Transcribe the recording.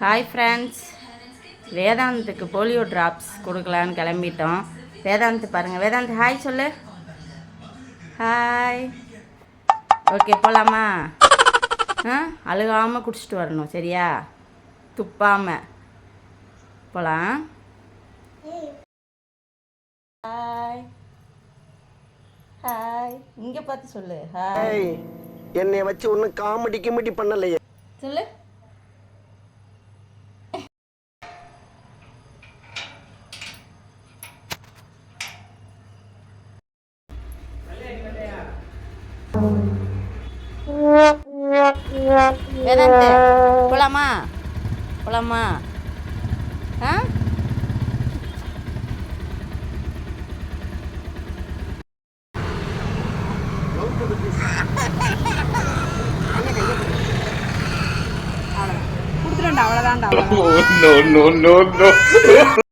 Hi friends வேதாந்தத்துக்கு polio drops கொடுக்கலான்னு கிளம்பிட்டோம். வேதாந்த் பாருங்கள் வேதாந்த் ஹாய் சொல்லு. ஹாய் ஓகே போகலாமா ஆ? அழுகாமல் குடிச்சிட்டு வரணும் சரியா? துப்பாமல் போகலாம் ஹாய் ஹாய் இங்கே பார்த்து சொல்லு. ஹாய் ஏய், என்னைய வச்சு ஒன்றும் காமெடி கிமெடி பண்ணலையே. சொல்லு. வேதாந்த் போலாமா? போலாமா? ஆ? அவ்வளோதான்டா